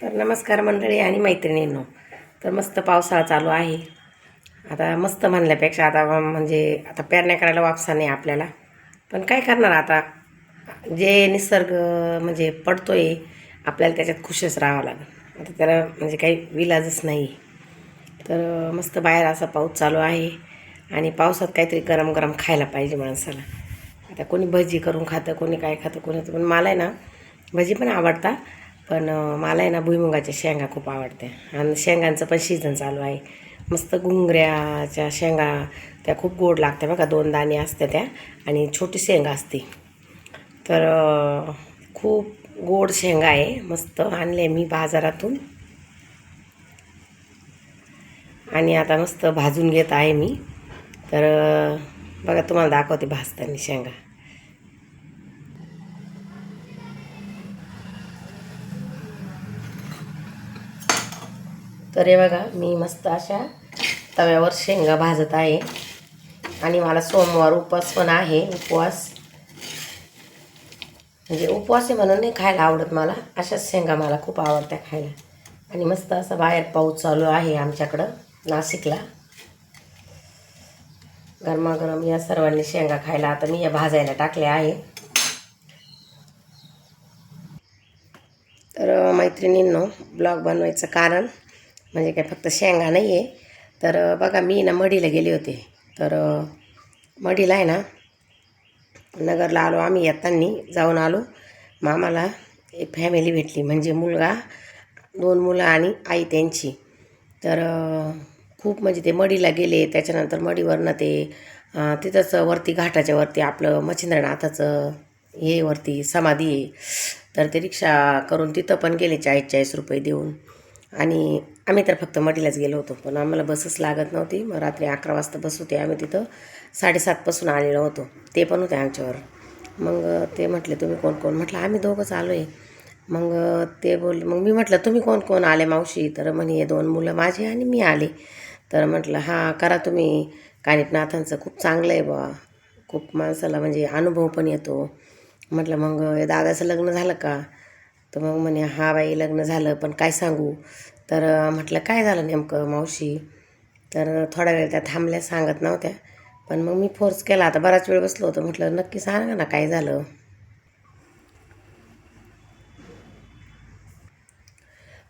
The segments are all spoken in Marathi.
तर नमस्कार मंडळी आणि मैत्रिणींनो. तर मस्त पावसाळा चालू आहे. आता मस्त म्हणल्यापेक्षा आता म्हणजे आता पेरण्या करायला वापसा नाही आपल्याला. पण काय करणार आता? जे निसर्ग म्हणजे पडतो आहे आपल्याला त्याच्यात खुशच राहावं लागेल. आता त्याला म्हणजे काही विलाजच नाही. तर मस्त बाहेर असा पाऊस चालू आहे आणि पावसात काहीतरी गरम गरम खायला पाहिजे माणसाला. आता कोणी भजी करून खातं कोणी काय खातं कोणी पण मला आहे ना भजी पण आवडतात. पण मला आहे ना भुईमुगाच्या शेंगा खूप आवडते. आणि शेंगांचं पण सीझन चालू आहे. मस्त घुंगऱ्याच्या शेंगा त्या खूप गोड लागत्या बघा दोन दाणे असते त्या आणि छोटी शेंगा असते. तर खूप गोड शेंगा आहे. मस्त आणले मी बाजारातून. आणि आता मस्त भाजून घेत आहे मी. तर बघा तुम्हाला दाखवते भाजताना शेंगा. तर हे बघा मी मस्त अशा तव्यावर शेंगा भाजत आहे. आणि मला सोमवार उपवास पण आहे उपवास. म्हणजे उपवास आहे म्हणून नाही खायला आवडत मला अशाच शेंगा मला खूप आवडत्या खायला. आणि मस्त असं बाहेर पाऊस चालू आहे आमच्याकडं नाशिकला. गरमागरम या सर्वांनी शेंगा खायला आता मी या भाजायला टाकल्या आहे. तर मैत्रिणींनो ब्लॉग बनवायचं कारण म्हणजे काय फक्त शेंगा नाही आहे तर बघा मी ना मढीला गेले होते. तर मढीला आहे ना नगरला आलो आम्ही येताना जाऊन आलो. मामाला एक फॅमिली भेटली म्हणजे मुलगा दोन मुलं आणि आई त्यांची. तर खूप म्हणजे ते मडीला गेले. त्याच्यानंतर मडीवरनं ते तिथंच वरती घाटाच्या वरती आपलं मच्छिंद्रनाथाचं हे वरती समाधी आहे. तर ते रिक्षा करून तिथं पण गेले चाळीस चाळीस रुपये देऊन. आणि आम्ही तर फक्त मडीलाच गेलो होतो पण आम्हाला बसच लागत नव्हती. मग रात्री अकरा वाजता बस होते. आम्ही तिथं साडेसातपासून आलेलो होतो. ते पण होते आमच्यावर. मग ते म्हटले तुम्ही कोण कोण? म्हटलं आम्ही दोघंच आलो आहे मग ते बोलले मग मी म्हटलं तुम्ही कोण कोण आले मावशी? तर म्हणे हे दोन मुलं माझी आणि मी आले. तर म्हटलं हां करा तुम्ही. कानिपनाथांचं खूप चांगलं आहे बा. खूप माणसाला म्हणजे अनुभव पण येतो. म्हटलं मग दादाचं लग्न झालं का? तर मग म्हणे हा बाई लग्न झालं पण काय सांगू? तर म्हटलं काय झालं नेमकं मावशी? तर थोडा वेळ त्या थांबल्या सांगत नव्हत्या. पण मग मी फोर्स केला. आता बराच वेळ बसलो होतो. म्हटलं नक्की सांगा ना काय झालं?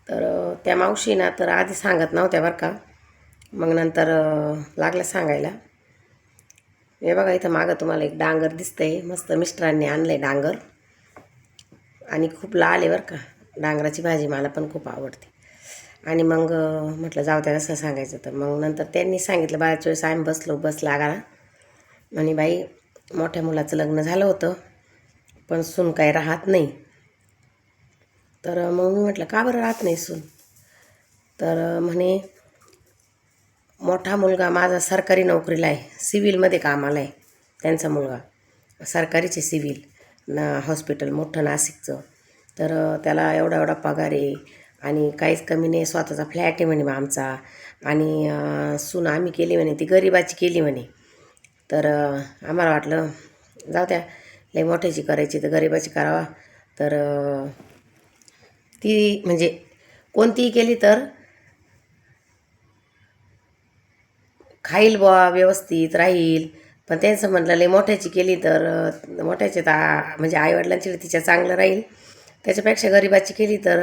तर त्या मावशी ना तर आधी सांगत नव्हत्या बरं का. मग नंतर लागल्या सांगायला. हे बघा इथं मागं तुम्हाला एक डांगर दिसतंय. मस्त मिस्टरांनी आणलं डांगर. आणि खूप लाल आहे बरं का. डांगराची भाजी मला पण खूप आवडते. आणि मग म्हटलं जाऊ त्या कसं सांगायचं तर मग नंतर त्यांनी सांगितलं बऱ्याच वेळेस आम्ही बसलो बस लागाला आणि बाई मोठ्या मुलाचं लग्न झालं होतं पण सून काही राहत नाही. तर मग मी म्हटलं का बरं राहत नाही सून? तर म्हणे मोठा मुलगा माझा सरकारी नोकरीला आहे सिव्हिलमध्ये कामाला आहे त्यांचा मुलगा. सरकारीचे सिव्हिल ना हॉस्पिटल मोठं नाशिकचं. तर त्याला एवढा एवढा पगार आहे आणि काहीच कमी नाही स्वतःचा फ्लॅट आहे म्हणे आमचा. आणि सून आम्ही केली म्हणे ती गरिबाची केली म्हणे. तर आम्हाला वाटलं जाऊ द्या लई मोठ्याची करायची तर गरिबाची करावा. तर ती म्हणजे कोणतीही केली तर खाईल बुवा व्यवस्थित राहील. पण त्यांचं म्हटलं लई मोठ्याची केली तर मोठ्याची तर म्हणजे आईवडिलांची तिच्या चांगलं राहील. त्याच्यापेक्षा गरिबाची केली तर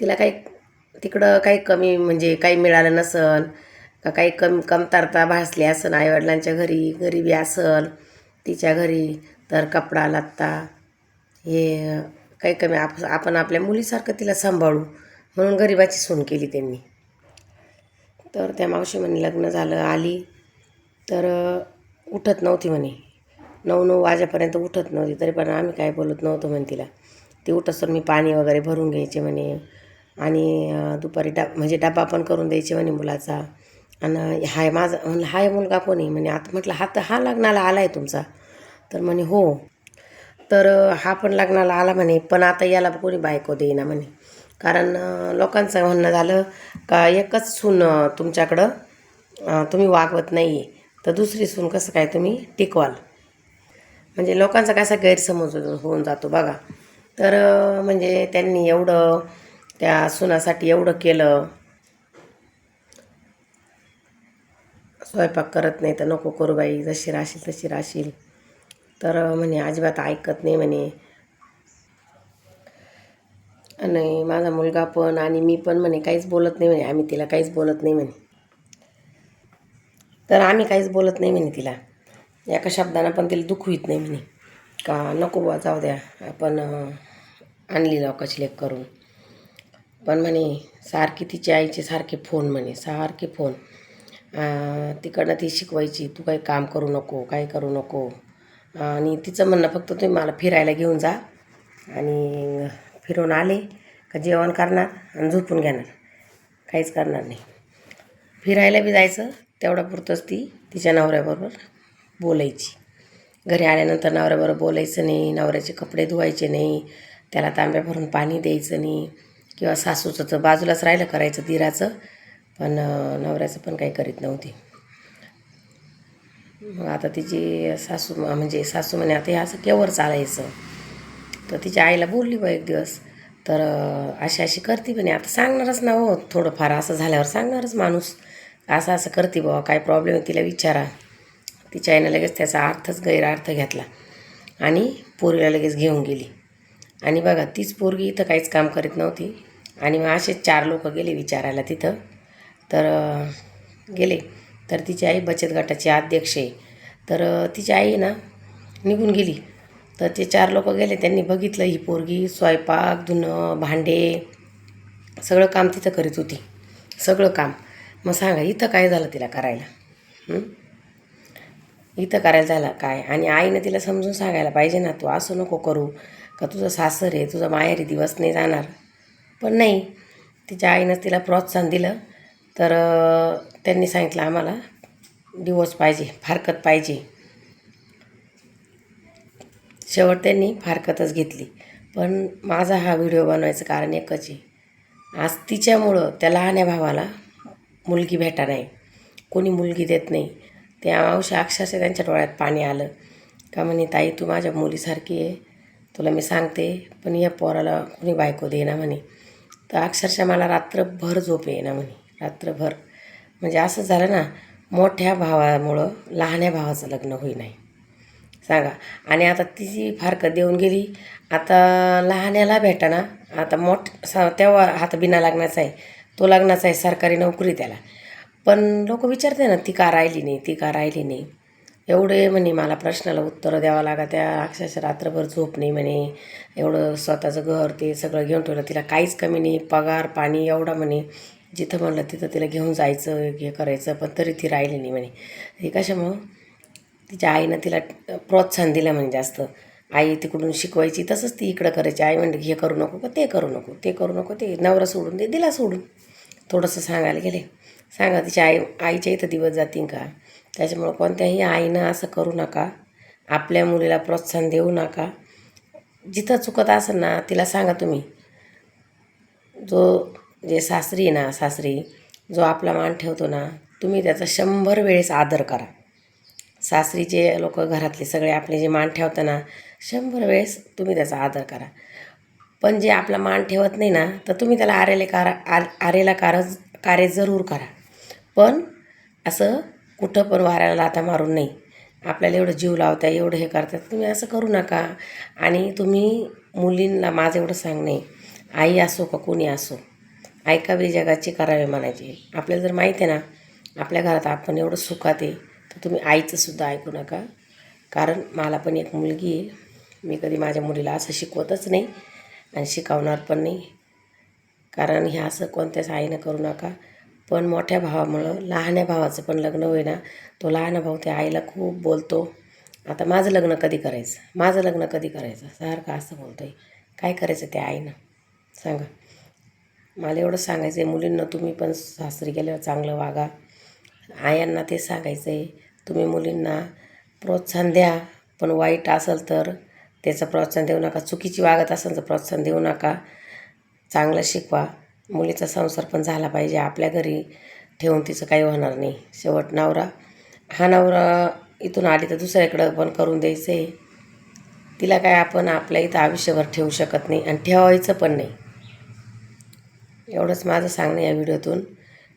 तिला काही तिकडं काही कमी म्हणजे काही मिळालं नसन का काही कम कमतरता भासली असन आईवडिलांच्या घरी गरिबी असल तिच्या घरी तर कपडा लत्ता हे काही कमी आप आपण आपल्या मुलीसारखं तिला सांभाळू म्हणून गरिबाची सून केली त्यांनी. तर त्या मावशी म्हणे लग्न झालं आली. तर उठत नव्हती म्हणे. नऊ नऊ वाजेपर्यंत उठत नव्हती तरी पण आम्ही काय बोलत नव्हतो म्हणे तिला. ती उठत तर मी पाणी वगैरे भरून घ्यायचे म्हणे. आणि दुपारी डब म्हणजे डबा पण करून द्यायचे म्हणे मुलाचा. आणि हाय माझा म्हणलं हाय मुलगा कोणी? म्हणे आता म्हटलं हा तर हा लग्नाला आला आहे तुमचा. तर म्हणे हो. तर हा पण लग्नाला आला म्हणे पण आता याला कोणी बायको देईना म्हणे. कारण लोकांचं म्हणणं झालं का एकच सून तुमच्याकडं तुम्ही वागवत नाही. आहे तर दुसरी सून कसं काय तुम्ही टिकवाल? म्हणजे लोकांचा कसा गैरसमज होऊन जातो बघा. तर म्हणजे त्यांनी एवढं त्या सुनासाठी एवढं केलं. स्वयंपाक करत नाही तर नको करू बाई जशी राशील तशी राशील तर म्हणे अजिबात ऐकत नाही म्हणे. आणि माझा मुलगा पण आणि मी पण म्हणे काहीच बोलत नाही म्हणे. आम्ही तिला काहीच बोलत नाही म्हणे. तर आम्ही काहीच बोलत नाही म्हणे तिला. एका शब्दानं पण तिला दुःख होत नाही म्हणे. का नको बुवा जाऊ द्या. आपण आणली लोकाची लेख करून. पण म्हणे सारखी तिच्या आईचे सारखे फोन म्हणे सारखे फोन. तिकडनं ती शिकवायची तू काही काम करू नको काही करू नको. आणि तिचं म्हणणं फक्त तुम्ही मला फिरायला घेऊन जा आणि फिरून आले का जेवण करणार आणि झोपून घेणार. काहीच करणार नाही. फिरायला बी जायचं तेवढ्यापुरतंच ती तिच्या नवऱ्याबरोबर बोलायची. घरी आल्यानंतर नवऱ्याबरोबर बोलायचं नाही नवऱ्याचे कपडे धुवायचे नाही त्याला तांब्या भरून पाणी द्यायचं नाही. किंवा सासूचं तर बाजूलाच राहिलं करायचं दिराचं पण नवऱ्याचं पण काही करीत नव्हती. मग आता तिची सासू म्हणजे सासू म्हणे आता हे असं केवर चालायचं? तर तिच्या आईला बोलली बा एक दिवस तर अशी अशी करते म्हणे आता सांगणारच ना हो थोडंफार असं झाल्यावर सांगणारच माणूस. असं असं करते बाबा काय प्रॉब्लेम आहे तिला विचारा. तिच्या आईनं लगेच त्याचा अर्थच गैरअर्थ घेतला. आणि पोरीला लगेच घेऊन गेली. आणि बघा तीच पोरगी इथं काहीच काम करीत नव्हती. आणि मग असेच चार लोक गेले विचारायला तिथं. तर गेले. तर तिची आई बचत गटाची अध्यक्ष आहे. तर तिची आई ना निघून गेली. तर ते चार लोक गेले त्यांनी बघितलं ही पोरगी स्वयंपाक धुणं भांडे सगळं काम तिथं करीत होती. सगळं काम. मग सांगा इथं काय झालं तिला करायला? इथं करायला झालं काय? आणि आईनं तिला समजून सांगायला पाहिजे ना तू असं नको करू. का तुझं सासर आहे तुझा माहेरी दिवस नाही जाणार पण नाही तिच्या आईनं तिला प्रोत्साहन दिलं. तर त्यांनी सांगितलं आम्हाला डिवोर्स पाहिजे फारकत पाहिजे. शेवट त्यांनी फारकतच घेतली. पण माझा हा व्हिडिओ बनवायचं कारण एकच आहे. आज तिच्यामुळं त्या लहान्या भावाला मुलगी भेटा नाही. कोणी मुलगी देत नाही. त्या मावशी अक्षरशः त्यांच्या डोळ्यात पाणी आलं. का म्हणे ताई तू माझ्या मुलीसारखी आहे. तुला मी सांगते पण या पोराला कोणी बायको देना म्हणे. तर अक्षरशः मला रात्रभर झोप येईना म्हणे. रात्रभर. म्हणजे असं झालं ना मोठ्या भावामुळं लहान्या भावाचं लग्न होई नाही सांगा. आणि आता तिची फारकत देऊन गेली आता लहान्याला भेटाना आता मोठ तेव्हा आता बिना लग्नाचा आहे. तो लग्नाचा आहे सरकारी नोकरी त्याला. पण लोक विचारते ना ती का राहिली नाही ती का राहिली नाही. एवढे म्हणे मला प्रश्नाला उत्तरं द्यावं लागा त्या अक्षरशः रात्रभर झोप नाही म्हणे. एवढं स्वतःचं घर ते सगळं घेऊन ठेवलं. तिला काहीच कमी नाही. पगार पाणी एवढा म्हणे. जिथं म्हणलं तिथं तिला घेऊन जायचं हे करायचं पण तरी ती राहिली नाही म्हणे. हे कशामुळं? तिच्या आईनं तिला प्रोत्साहन दिलं म्हणजे जास्त. आई तिकडून शिकवायची तसंच ती इकडं करायची. आई म्हणते हे करू नको का ते करू नको ते करू नको ते नवरा सोडून दे दिला सोडून. थोडंसं सांगायला गेले. सांगा तिच्या आई आईच्या इथं दिवस जातील का? त्याच्यामुळं कोणत्याही आईनं असं करू नका. आपल्या मुलीला प्रोत्साहन देऊ नका. जिथं चुकत असेल ना तिला सांगा तुम्ही. जो जे सासरी आहे ना सासरी जो आपला मान ठेवतो ना तुम्ही त्याचा शंभर वेळेस आदर करा. सासरीचे लोक घरातले सगळे आपले जे मान ठेवतात ना शंभर वेळेस तुम्ही त्याचा आदर करा. पण जे आपला मान ठेवत नाही ना तर तुम्ही त्याला आरेले कार आर आरेला कार कार्य जरूर करा. पण असं कुठं पण वाऱ्याला लाथा मारून नाही. आपल्याला एवढं जीव लावता एवढं हे करतात तुम्ही असं करू नका. आणि तुम्ही मुलींना माझं एवढं सांगणे आई असो का कोणी असो ऐकावे जगाची करावे म्हणायचे. आपल्याला जर माहीत आहे ना आपल्या घरात आपण एवढं सुखात आहे तर तुम्ही आईचंसुद्धा ऐकू नका. कारण मला पण एक मुलगी आहे. मी कधी माझ्या मुलीला असं शिकवतच नाही आणि शिकवणार पण नाही. कारण हे असं कोणत्याच आईनं करू नका. पण मोठ्या भावामुळं लहान्या भावाचं पण लग्न होईना. तो लहान भाऊ त्या आईला खूप बोलतो. आता माझं लग्न कधी करायचं? माझं लग्न कधी करायचं? सारखं असं बोलतो आहे काय करायचं त्या आईनं? सांगा. मला एवढं सांगायचं आहे मुलींना तुम्ही पण सासरी गेल्यावर चांगलं वागा. आयांना ते सांगायचं आहे तुम्ही मुलींना प्रोत्साहन द्या. पण वाईट असेल तर त्याचं प्रोत्साहन देऊ नका. चुकीची वागत असेल तर प्रोत्साहन देऊ नका. चांगलं शिकवा. मुलीचा संसार पण झाला पाहिजे. आपल्या घरी ठेवून तिचं काही होणार नाही. शेवट नवरा हा नवरा इथून आली तर दुसऱ्याकडं पण करून द्यायचं आहे तिला काय आपण आपल्या इथं आयुष्यभर ठेवू शकत नाही आणि ठेवायचं पण नाही. एवढंच माझं सांगणं या व्हिडिओतून.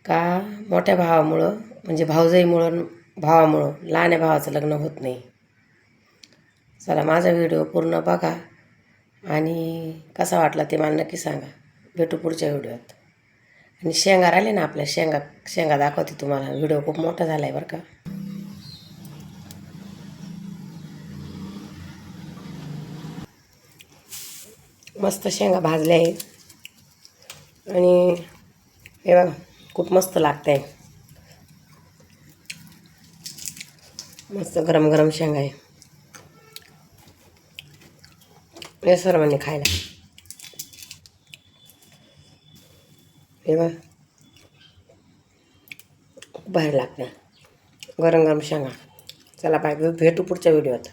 का मोठ्या भावामुळं म्हणजे भाऊजाईमुळं भावामुळं लहान्या भावाचं लग्न होत नाही. चला माझा व्हिडिओ पूर्ण बघा आणि कसा वाटला ते मला नक्की सांगा. भेटू पुढच्या व्हिडिओत. आणि शेंगा राहिले ना आपल्या शेंगा शेंगा दाखवते तुम्हाला. व्हिडिओ खूप मोठा झाला आहे बरं का. मस्त शेंगा भाजल्या आहेत. आणि हे बघा खूप मस्त लागतं आहे मस्त गरम गरम शेंगा आहे. हे सर्वांनी खायला. हे बघ खूप भारी लागते. गरम गरम शेंगा. चला बाय भेटू पुढच्या व्हिडिओत.